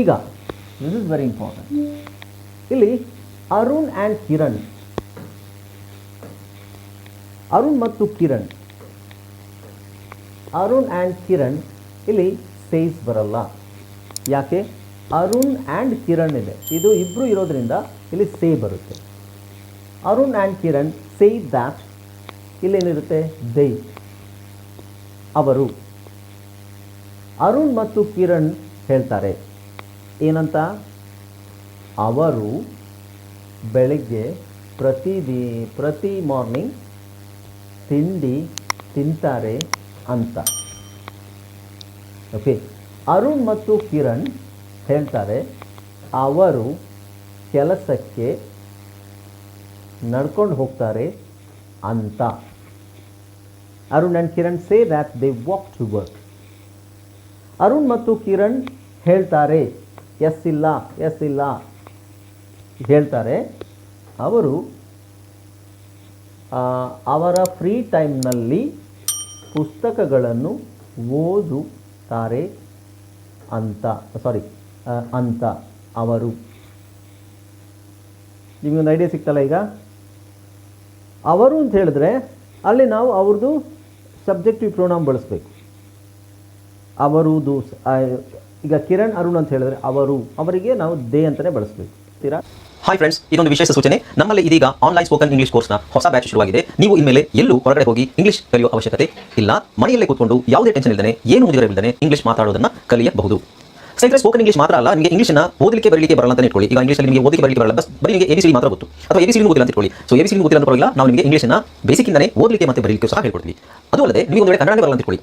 ಈಗ this is very important ಇಲ್ಲಿ Arun and Kiran Arun ಮತ್ತು ಕಿರಣ್ ಅರುಣ್ ಆ್ಯಂಡ್ ಕಿರಣ್ ಇಲ್ಲಿ ಸೇಸ್ ಬರಲ್ಲ. ಯಾಕೆ? ಅರುಣ್ ಆ್ಯಂಡ್ ಕಿರಣ್ ಇದೆ. ಇದು ಇಬ್ಬರು ಇರೋದ್ರಿಂದ ಇಲ್ಲಿ ಸೇ ಬರುತ್ತೆ. Arun and Kiran say that ಇಲ್ಲೇನಿರುತ್ತೆ? They ಅವರು. ಅರುಣ್ ಮತ್ತು ಕಿರಣ್ ಹೇಳ್ತಾರೆ. ಏನಂತ? ಅವರು ಬೆಳಿಗ್ಗೆ ಪ್ರತಿ ದಿ, ಪ್ರತಿ ಮಾರ್ನಿಂಗ್ ತಿಂಡಿ ತಿಂತಾರೆ ಅಂತ. ಓಕೆ ಅರುಣ್ ಮತ್ತು ಕಿರಣ್ ಹೇಳ್ತಾರೆ, ಅವರು ಕೆಲಸಕ್ಕೆ ನಡ್ಕೊಂಡು ಹೋಗ್ತಾರೆ ಅಂತ. Arun and Kiran say that they walk to work Arun ಮತ್ತು ಕಿರಣ್ ಹೇಳ್ತಾರೆ ಎಸ್ ಇಲ್ಲ ಎಸ್ ಇಲ್ಲ ಹೇಳ್ತಾರೆ. ಅವರು ಅವರ ಫ್ರೀ ಟೈಮ್ನಲ್ಲಿ ಪುಸ್ತಕಗಳನ್ನು ಓದುತ್ತಾರೆ ಅಂತ ಸಾರಿ ಅಂತ ಅವರು. ನಿಮಗೊಂದು ಐಡಿಯಾ ಸಿಗ್ತಲ್ಲ ಈಗ? ಅವರು ಅಂತ ಹೇಳಿದ್ರೆ, ಅಲ್ಲಿ ನಾವು ಅವ್ರದ್ದು ಸಬ್ಜೆಕ್ಟಿವ್ ಪ್ರೋನಾಮ್ ಬಳಸಬೇಕು. ಅವರುದು ಈಗ ಕಿರಣ್ ಅರುಣ್ ಅಂತ ಹೇಳಿದ್ರೆ ಅವರು, ಅವರಿಗೆ ನಾವು ದೇ ಅಂತಲೇ ಬಳಸಬೇಕು. ತೀರಾ? ಹಾಯ್ ಫ್ರೆಂಡ್ಸ್ ಇದೊಂದು ವಿಶೇಷ ಸೂಚನೆ. ನಮ್ಮಲ್ಲಿ ಇದೀಗ ಆನ್ಲೈನ್ ಸ್ಪೋಕನ್ ಇಂಗ್ಲಿಷ್ ಕೋರ್ಸ್ನ ಹೊಸ ಬ್ಯಾಚ್ ಶುರುವಾಗಿದೆ. ನೀವು ಇನ್ಮೇಲೆ ಎಲ್ಲೂ ಹೊರಗಡೆ ಹೋಗಿ ಇಂಗ್ಲಿಷ್ ಕಲಿಯುವ ಅವಶ್ಯಕತೆ ಇಲ್ಲ. ಮನೆಯಲ್ಲೇ ಕೂತ್ಕೊಂಡು ಯಾವುದೇ ಟೆನ್ಷನ್ ಇಲ್ಲದೆ ಏನು ಮುಗಿದರೆ ಇಂಗ್ಲಿಷ್ ಮಾತಾಡೋದನ್ನ ಕಲಿಯಬಹುದು. ಸ್ನೇಹಿತರೆ ಸ್ಪೋಕನ್ ಇಂಗ್ಲಿಷ್ ಮಾತ್ರ ಅಲ್ಲ, ನಿಮಗೆ ಇಂಗ್ಲಿಷ್ನ ಓದಲಿಕ್ಕೆ ಬರಲಿಕ್ಕೆ ಬರಲ್ಲ ಅಂತ ಇಟ್ಕೊಳ್ಳಿ. ಈಗ ಇಂಗ್ಲೀಷಲ್ಲಿ ನಿಮಗೆ ಓದಲಿಕ್ಕೆ ಬರಲಿಕ್ಕೆ ಬರಲ್ಲ ಬಸ್ ಬರೀ ನಿಮಗೆ ಎಬಿಸಿ ಮಾತ್ರ ಗೊತ್ತು. ಅಥವಾ ಎಬಿಸಿ ಓದಿಲ್ಲ ಅಂತ ಇಟ್ಕೊಳ್ಳಿ. ಸೊ ಎಬಿಸಿ ಓದಿಲ್ಲ ಅಂತ ನಾವು ನಿಮಗೆ ಇಂಗ್ಲಿಷ್ನ ಬೇಸಿಕ್ಕಿಂದನೇ ಓದಲಿಕ್ಕೆ ಮತ್ತೆ ಬರಲಿಕ್ಕೆ ಸಹ ಹೇಳ್ಕೊಡ್ತೀವಿ. ಅದು ಅಲ್ಲದೆ, ನೀವು ಒಂದು ವೇಳೆ ಕನ್ನಡ ಬರಲ್ಲ ಅಂತ ಇಟ್ಕೊಳ್ಳಿ.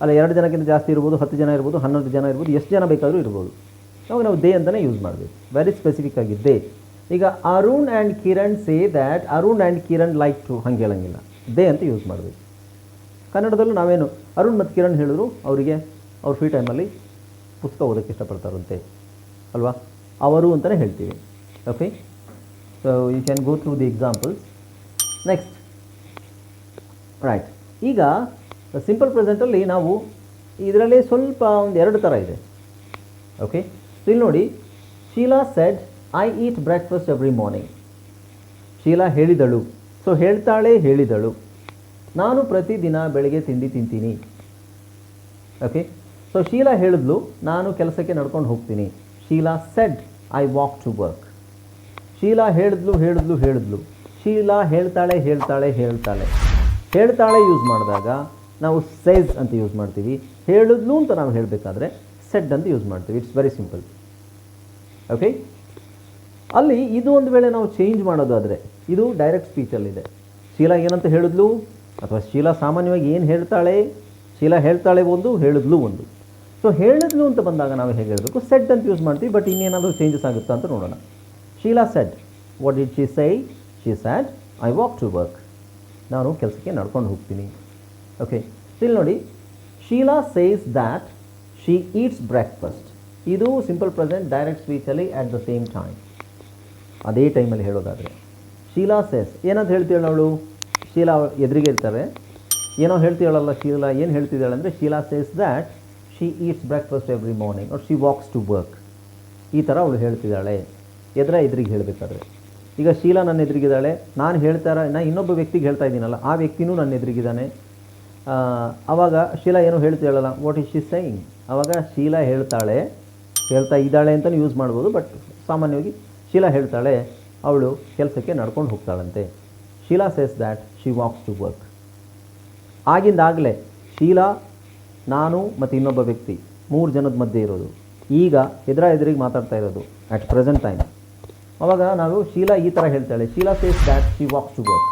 ಅಲ್ಲ, ಎರಡು ಜನಕ್ಕಿಂತ ಜಾಸ್ತಿ ಇರ್ಬೋದು, ಹತ್ತು ಜನ ಇರ್ಬೋದು, ಹನ್ನೊಂದು ಜನ ಇರ್ಬೋದು, ಎಷ್ಟು ಜನ ಬೇಕಾದರೂ ಇರ್ಬೋದು. ಅವಾಗ ನಾವು ದೇ ಅಂತಲೇ ಯೂಸ್ ಮಾಡಬೇಕು. ವೆರಿ ಸ್ಪೆಸಿಫಿಕ್ ಆಗಿ ದೇ. ಈಗ Arun and Kiran say that Arun and Kiran like to ಹಂಗೆ ಹೇಳಂಗಿಲ್ಲ. ದೇ ಅಂತ ಯೂಸ್ ಮಾಡಬೇಕು. ಕನ್ನಡದಲ್ಲೂ ನಾವೇನು, ಅರುಣ್ ಮತ್ತು ಕಿರಣ್ ಹೇಳಿದ್ರು, ಅವರಿಗೆ ಅವ್ರ ಫ್ರೀ ಟೈಮಲ್ಲಿ ಪುಸ್ತಕ ಓದೋಕ್ಕೆ ಇಷ್ಟಪಡ್ತಾರಂತೆ. ಅಲ್ವಾ? ಅವರು ಅಂತಲೇ ಹೇಳ್ತೀವಿ. Okay so you can go through the examples next right ಈಗ ಸಿಂಪಲ್ ಪ್ರೆಸೆಂಟಲ್ಲಿ ನಾವು ಇದರಲ್ಲಿ ಸ್ವಲ್ಪ ಒಂದು ಎರಡು ಥರ ಇದೆ. ಓಕೆ ಸೊ ಇಲ್ಲಿ ನೋಡಿ, Sheela said I eat breakfast every morning Sheela ಹೇಳಿದಳು. ಸೊ ಹೇಳ್ತಾಳೆ, ಹೇಳಿದಳು. ನಾನು ಪ್ರತಿದಿನ ಬೆಳಗ್ಗೆ ತಿಂಡಿ ತಿಂತೀನಿ. ಓಕೆ ಸೊ ಶೀಲಾ ಹೇಳಿದ್ಲು, ನಾನು ಕೆಲಸಕ್ಕೆ ನಡ್ಕೊಂಡು ಹೋಗ್ತೀನಿ. Sheela said I walk to work Sheela ಹೇಳಿದ್ಲು ಹೇಳಿದ್ಲು ಹೇಳಿದ್ಲು. ಶೀಲಾ ಹೇಳ್ತಾಳೆ ಹೇಳ್ತಾಳೆ ಹೇಳ್ತಾಳೆ. ಹೇಳ್ತಾಳೆ ಯೂಸ್ ಮಾಡಿದಾಗ ನಾವು ಸೇಸ್ ಅಂತ ಯೂಸ್ ಮಾಡ್ತೀವಿ. ಹೇಳಿದ್ಲು ಅಂತ ನಾವು ಹೇಳಬೇಕಾದ್ರೆ ಸೆಡ್ ಅಂತ ಯೂಸ್ ಮಾಡ್ತೀವಿ. ಇಟ್ಸ್ ವೆರಿ ಸಿಂಪಲ್ ಓಕೆ ಅಲ್ಲಿ ಇದು ಒಂದು ವೇಳೆ ನಾವು ಚೇಂಜ್ ಮಾಡೋದಾದರೆ ಇದು ಡೈರೆಕ್ಟ್ ಸ್ಪೀಚಲ್ಲಿದೆ ಶೀಲಾ ಏನಂತ ಹೇಳಿದ್ಲು? ಅಥವಾ ಶೀಲಾ ಸಾಮಾನ್ಯವಾಗಿ ಏನು ಹೇಳ್ತಾಳೆ? ಶೀಲಾ ಹೇಳ್ತಾಳೆ ಒಂದು, ಹೇಳಿದ್ಲು ಒಂದು. ಸೊ ಹೇಳಿದ್ಲು ಅಂತ ಬಂದಾಗ ನಾವು ಹೇಗೆ ಹೇಳಬೇಕು? ಸೆಡ್ ಅಂತ ಯೂಸ್ ಮಾಡ್ತೀವಿ ಬಟ್ ಇನ್ನೇನಾದರೂ ಚೇಂಜಸ್ ಆಗುತ್ತಾ ಅಂತ ನೋಡೋಣ. Sheela said what did she say she said I walk to work ನಾನು ಕೆಲಸಕ್ಕೆ ನಡ್ಕೊಂಡು ಹೋಗ್ತೀನಿ. ಓಕೆ ಇಲ್ಲಿ ನೋಡಿ Sheela says that she eats breakfast ಇದು ಸಿಂಪಲ್ ಪ್ರೆಸೆಂಟ್ ಡೈರೆಕ್ಟ್ ಸ್ಪೀಚಲ್ಲಿ ಅಟ್ ದ ಸೇಮ್ ಟೈಮ್ ಅದೇ ಟೈಮಲ್ಲಿ ಹೇಳೋದಾದರೆ. ಶೀಲಾ ಸೇಸ್ ಏನಂತ ಹೇಳ್ತೀಳೆ ಅವಳು? ಶೀಲಾ ಎದುರಿಗೆ ಇರ್ತಾರೆ ಏನೋ ಹೇಳ್ತೀಳಲ್ಲ ಶೀಲಾ, ಏನು ಹೇಳ್ತಿದ್ದಾಳೆ ಅಂದರೆ Sheela says that she eats breakfast every morning or she walks to work ಈ ಥರ ಅವಳು ಹೇಳ್ತಿದ್ದಾಳೆ. ಎದುರ ಎದುರಿಗೆ ಹೇಳಬೇಕಾದ್ರೆ. ಈಗ ಶೀಲಾ ನನ್ನ ಎದುರಿಗಿದ್ದಾಳೆ. ನಾನು ಹೇಳ್ತಾರ ನಾನು ಇನ್ನೊಬ್ಬ ವ್ಯಕ್ತಿಗೆ ಹೇಳ್ತಾ ಇದ್ದೀನಲ್ಲ, ಆ ವ್ಯಕ್ತಿನೂ ನನ್ನ ಎದುರಿಗಿದ್ದಾನೆ. ಆವಾಗ ಶೀಲಾ ಏನು ಹೇಳ್ತಿದ್ದಾಳಲ್ಲ ವಾಟ್ ಈಸ್ ಶಿ ಸೈಯಿಂಗ್ ಆವಾಗ ಶೀಲಾ ಹೇಳ್ತಾಳೆ, ಹೇಳ್ತಾ ಇದ್ದಾಳೆ ಅಂತಲೂ ಯೂಸ್ ಮಾಡ್ಬೋದು ಬಟ್ ಸಾಮಾನ್ಯವಾಗಿ ಶೀಲಾ ಹೇಳ್ತಾಳೆ, ಅವಳು ಕೆಲಸಕ್ಕೆ ನಡ್ಕೊಂಡು ಹೋಗ್ತಾಳಂತೆ. Sheela says that she walks to work ಆಗಿಂದಾಗಲೇ Sheela, ನಾನು ಮತ್ತು ಇನ್ನೊಬ್ಬ ವ್ಯಕ್ತಿ, ಮೂರು ಜನದ ಮಧ್ಯೆ ಇರೋದು. ಈಗ ಎದುರ ಎದುರಿಗೆ ಮಾತಾಡ್ತಾ ಇರೋದು ಅಟ್ ಪ್ರೆಸೆಂಟ್ ಟೈಮ್ ಅವಾಗ ನಾವು ಶೀಲಾ ಈ ಥರ ಹೇಳ್ತಾಳೆ, Sheela says that she walks to work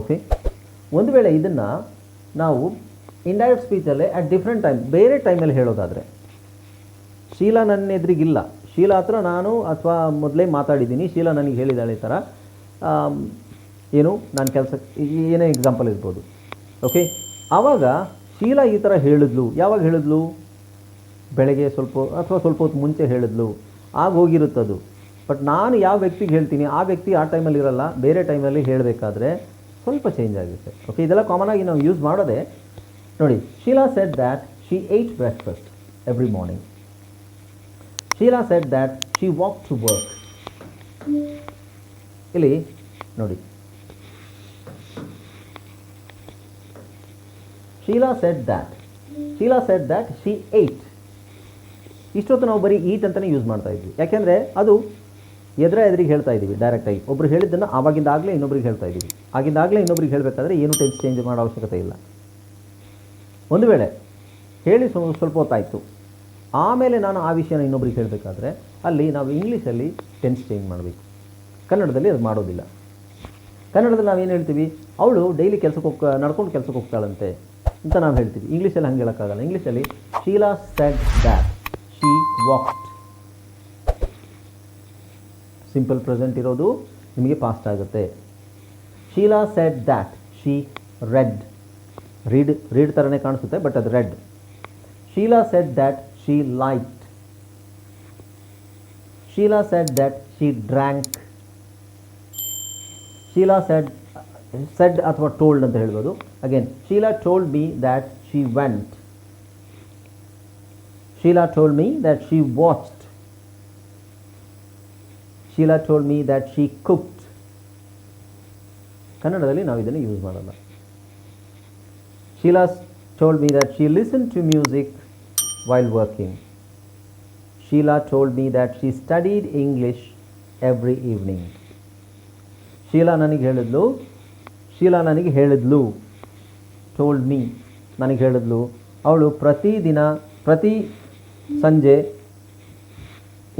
okay ಒಂದು ವೇಳೆ ಇದನ್ನು ನಾವು ಇಂಡೈರೆಕ್ಟ್ ಸ್ಪೀಚಲ್ಲೇ ಅಟ್ ಡಿಫ್ರೆಂಟ್ ಟೈಮ್ ಬೇರೆ ಟೈಮಲ್ಲಿ ಹೇಳೋದಾದರೆ, ಶೀಲಾ ನನ್ನ ಎದುರಿಗಿಲ್ಲ ಶೀಲಾ ಹತ್ರ ನಾನು ಅಥವಾ ಮೊದಲೇ ಮಾತಾಡಿದ್ದೀನಿ, ಶೀಲಾ ನನಗೆ ಹೇಳಿದಾಳೆ ಈ ಥರ. ಏನು, ನಾನು ಕೆಲಸ ಏನೇ ಎಕ್ಸಾಂಪಲ್ ಇರ್ಬೋದು. ಓಕೆ ಆವಾಗ ಶೀಲಾ ಈ ಥರ ಹೇಳಿದ್ಲು. ಯಾವಾಗ ಹೇಳಿದ್ಲು? ಬೆಳಗ್ಗೆ ಸ್ವಲ್ಪ, ಅಥವಾ ಸ್ವಲ್ಪ ಹೊತ್ತು ಮುಂಚೆ ಹೇಳಿದ್ಲು. ಆಗ ಹೋಗಿರುತ್ತದು. ಬಟ್ ನಾನು ಯಾವ ವ್ಯಕ್ತಿಗೆ ಹೇಳ್ತೀನಿ, ಆ ವ್ಯಕ್ತಿ ಆ ಟೈಮಲ್ಲಿ ಇರಲ್ಲ, ಬೇರೆ ಟೈಮಲ್ಲಿ ಹೇಳಬೇಕಾದ್ರೆ ಸ್ವಲ್ಪ ಚೇಂಜ್ ಆಗುತ್ತೆ. ಓಕೆ ಇದೆಲ್ಲ ಕಾಮನ್ ಆಗಿ ನಾವು ಯೂಸ್ ಮಾಡೋದೆ, ನೋಡಿ, Sheela said that she ate breakfast every morning Sheela said that she walk to work ಇಲ್ಲಿ, ನೋಡಿ. Sheela said that Sheela said that she ate ಇಷ್ಟೊತ್ತು ನಾವು ಬರೀ ಈಟ್ ಅಂತಲೇ ಯೂಸ್ ಮಾಡ್ತಾ ಇದ್ವಿ. ಯಾಕೆಂದರೆ ಅದು ಎದುರ ಎದುರಿಗೆ ಹೇಳ್ತಾ ಇದ್ದೀವಿ ಡೈರೆಕ್ಟಾಗಿ ಒಬ್ರು ಹೇಳಿದ್ದನ್ನು ಆವಾಗಿಂದಾಗಲೇ ಇನ್ನೊಬ್ರಿಗೆ ಹೇಳ್ತಾ ಇದ್ದೀವಿ. ಆಗಿಂದಾಗಲೇ ಇನ್ನೊಬ್ರಿಗೆ ಹೇಳಬೇಕಾದ್ರೆ ಏನು ಟೆನ್ಸ್ ಚೇಂಜ್ ಮಾಡೋ ಅವಶ್ಯಕತೆ ಇಲ್ಲ. ಒಂದು ವೇಳೆ ಹೇಳಿ ಸ್ವ- ಸ್ವಲ್ಪ ಹೊತ್ತಾಯಿತು. ಆಮೇಲೆ ನಾನು ಆ ವಿಷಯನ ಇನ್ನೊಬ್ರಿಗೆ ಹೇಳಬೇಕಾದ್ರೆ ಅಲ್ಲಿ ನಾವು ಇಂಗ್ಲೀಷಲ್ಲಿ ಟೆನ್ಸ್ ಚೇಂಜ್ ಮಾಡಬೇಕು. ಕನ್ನಡದಲ್ಲಿ ಅದು ಮಾಡೋದಿಲ್ಲ. ಕನ್ನಡದಲ್ಲಿ ನಾವು ಏನು ಹೇಳ್ತೀವಿ? ಅವಳು ಡೈಲಿ ಕೆಲಸಕ್ಕೆ ಹೋಗ್ತಾ ನಡ್ಕೊಂಡು ಕೆಲಸಕ್ಕೆ ಹೋಗ್ತಾಳಂತೆ ಅಂತ ನಾವು ಹೇಳ್ತೀವಿ. ಇಂಗ್ಲೀಷಲ್ಲಿ ಹಂಗೆ ಹೇಳೋಕ್ಕಾಗಲ್ಲ. ಇಂಗ್ಲೀಷಲ್ಲಿ Sheela said that she walked simple present ಇರೋದು ನಿಮಗೆ ಪಾಸ್ಟ್ ಆಗುತ್ತೆ. Sheela said that she read read read ಥರನೇ ಕಾಣಿಸುತ್ತೆ ಬಟ್ ಅದು read Sheela said that she light Sheela said that she drank Sheela said said ಅಥವಾ ಟೋಲ್ಡ್ ಅಂತ ಹೇಳ್ಬೋದು. Again Sheela told me that she went Sheela told me that she watched Sheela told me that she cooked ಕನ್ನಡದಲ್ಲಿ ನಾವು ಇದನ್ನು use ಮಾಡಲ್ಲ Sheela told me that she listen to music while working Sheela told me that she studied English every evening Sheela ನನಗೆ ಹೇಳಿದ್ಲು, ಶೀಲಾ ನನಗೆ ಹೇಳಿದ್ಲು told me ನನಗೆ ಹೇಳಿದ್ಲು. ಅವಳು ಪ್ರತಿದಿನ ಪ್ರತಿ ಸಂಜೆ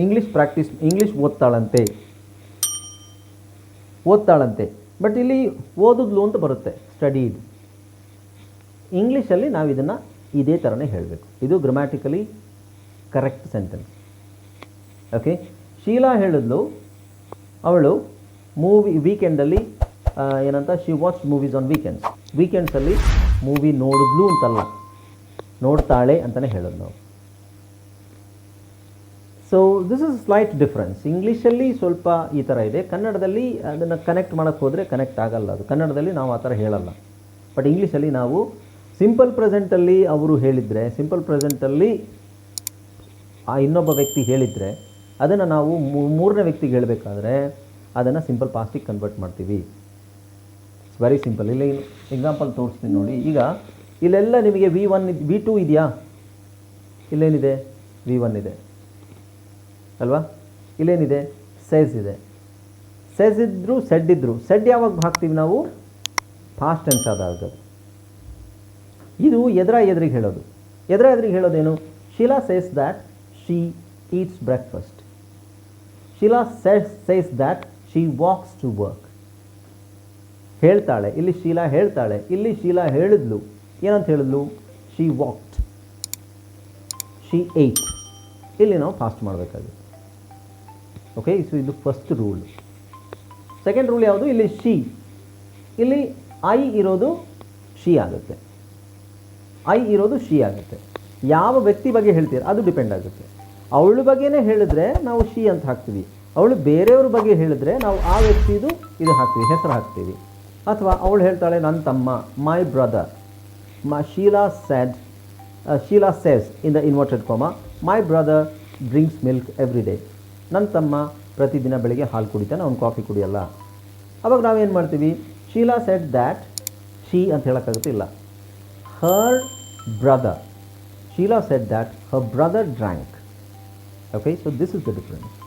ಇಂಗ್ಲೀಷ್ ಪ್ರಾಕ್ಟೀಸ್ ಇಂಗ್ಲೀಷ್ ಓದ್ತಾಳಂತೆ. ಓದ್ತಾಳಂತೆ. ಬಟ್ ಇಲ್ಲಿ ಓದಿದ್ಲು ಅಂತ ಬರುತ್ತೆ ಸ್ಟಡೀಡ್ ಇಂಗ್ಲೀಷಲ್ಲಿ ನಾವು ಇದನ್ನು ಇದೇ ಥರನೇ ಹೇಳಬೇಕು. ಇದು grammatically correct sentence okay Sheela ಹೇಳಿದ್ಲು, ಅವಳು ಮೂವಿ ವೀಕೆಂಡಲ್ಲಿ ಏನಂತ she watch movies on weekends ವೀಕೆಂಡ್ಸಲ್ಲಿ movie ನೋಡಿದ್ಲು ಅಂತಲ್ಲ. ನೋಡ್ತಾಳೆ ಅಂತಲೇ ಹೇಳೋದು ನಾವು so this is slight difference ಇಂಗ್ಲೀಷಲ್ಲಿ ಸ್ವಲ್ಪ ಈ ಥರ ಇದೆ. ಕನ್ನಡದಲ್ಲಿ ಅದನ್ನು ಕನೆಕ್ಟ್ ಮಾಡೋಕ್ಕೆ ಹೋದರೆ ಕನೆಕ್ಟ್ ಆಗಲ್ಲ ಅದು. ಕನ್ನಡದಲ್ಲಿ ನಾವು ಆ ಥರ ಹೇಳಲ್ಲ. ಬಟ್ ಇಂಗ್ಲೀಷಲ್ಲಿ ನಾವು ಸಿಂಪಲ್ ಪ್ರೆಸೆಂಟಲ್ಲಿ ಅವರು ಹೇಳಿದರೆ ಸಿಂಪಲ್ ಪ್ರೆಸೆಂಟಲ್ಲಿ ಆ ಇನ್ನೊಬ್ಬ ವ್ಯಕ್ತಿ ಹೇಳಿದರೆ, ಅದನ್ನು ನಾವು ಮೂರನೇ ವ್ಯಕ್ತಿಗೆ ಹೇಳಬೇಕಾದ್ರೆ ಅದನ್ನು ಸಿಂಪಲ್ ಪಾಸ್ಟಿಗೆ ಕನ್ವರ್ಟ್ ಮಾಡ್ತೀವಿ. ಇಟ್ಸ್ ವೆರಿ ಸಿಂಪಲ್ ಇಲ್ಲಿ ಎಕ್ಸಾಂಪಲ್ ತೋರಿಸ್ತೀನಿ ನೋಡಿ. ಈಗ ಇಲ್ಲೆಲ್ಲ ನಿಮಗೆ ವಿ ಒನ್ ವಿ ಟೂ ಇದೆಯಾ? ಇಲ್ಲೇನಿದೆ? ವಿ ಒನ್ ಇದೆ. ಅಲ್ವಾ? ಇಲ್ಲೇನಿದೆ? ಸೆಸ್ ಇದೆ. ಸೆಸ್ ಇದ್ದರೂ ಸೆಡ್ ಇದ್ದರು ಸೆಡ್ ಯಾವಾಗ ಹಾಕ್ತೀವಿ ನಾವು? ಫಾಸ್ಟ್ ಟೆನ್ಸ್ ಆದಾಗ ಇದು ಎದುರ ಎದುರಿಗೆ ಹೇಳೋದು. ಎದುರ ಎದುರಿಗೆ ಹೇಳೋದೇನು? Sheela says that she eats breakfast Sheela says says that she walks to work ಹೇಳ್ತಾಳೆ. ಇಲ್ಲಿ ಶೀಲಾ ಹೇಳ್ತಾಳೆ. ಇಲ್ಲಿ ಶೀಲಾ ಹೇಳಿದ್ಲು. ಏನಂತ ಹೇಳಿದ್ಲು? ಶಿ ವಾಕ್ಡ್ ಶಿ ಏಟ್ ಇಲ್ಲಿ ನಾವು ಫಾಸ್ಟ್ ಮಾಡಬೇಕಾಗುತ್ತೆ ಓಕೆ ಸೊ ಇದು ಫಸ್ಟ್ ರೂಲ್ ಸೆಕೆಂಡ್ ರೂಲ್ ಯಾವುದು? ಇಲ್ಲಿ ಶಿ ಇಲ್ಲಿ ಐ ಇರೋದು ಶಿ ಆಗುತ್ತೆ. ಐ ಇರೋದು ಶಿ ಆಗುತ್ತೆ. ಯಾವ ವ್ಯಕ್ತಿ ಬಗ್ಗೆ ಹೇಳ್ತೀರ? ಅದು ಡಿಪೆಂಡ್ ಆಗುತ್ತೆ. ಅವಳ ಬಗ್ಗೆನೇ ಹೇಳಿದ್ರೆ ನಾವು ಶಿ ಅಂತ ಹಾಕ್ತೀವಿ. ಅವಳು ಬೇರೆಯವ್ರ ಬಗ್ಗೆ ಹೇಳಿದ್ರೆ ನಾವು ಆ ವ್ಯಕ್ತಿದು ಇದು ಹಾಕ್ತೀವಿ, ಹೆಸರು ಹಾಕ್ತೀವಿ. ಅಥವಾ ಅವಳು ಹೇಳ್ತಾಳೆ, ನನ್ನ ತಮ್ಮ ಮೈ ಬ್ರದರ್ ಮ Sheela said Sheela says in the inverted comma my brother drinks milk every day ನನ್ನ ತಮ್ಮ ಪ್ರತಿದಿನ ಬೆಳಗ್ಗೆ ಹಾಲು ಕುಡಿತಾನೆ, ಅವ್ನು ಕಾಫಿ ಕುಡಿಯಲ್ಲ. ಅವಾಗ ನಾವೇನು ಮಾಡ್ತೀವಿ? ಶೀಲಾ ಸೆಟ್ ದ್ಯಾಟ್ ಶೀ ಅಂತ ಹೇಳೋಕ್ಕಾಗುತ್ತಿಲ್ಲ her brother Sheela said that her brother drank okay so this is the difference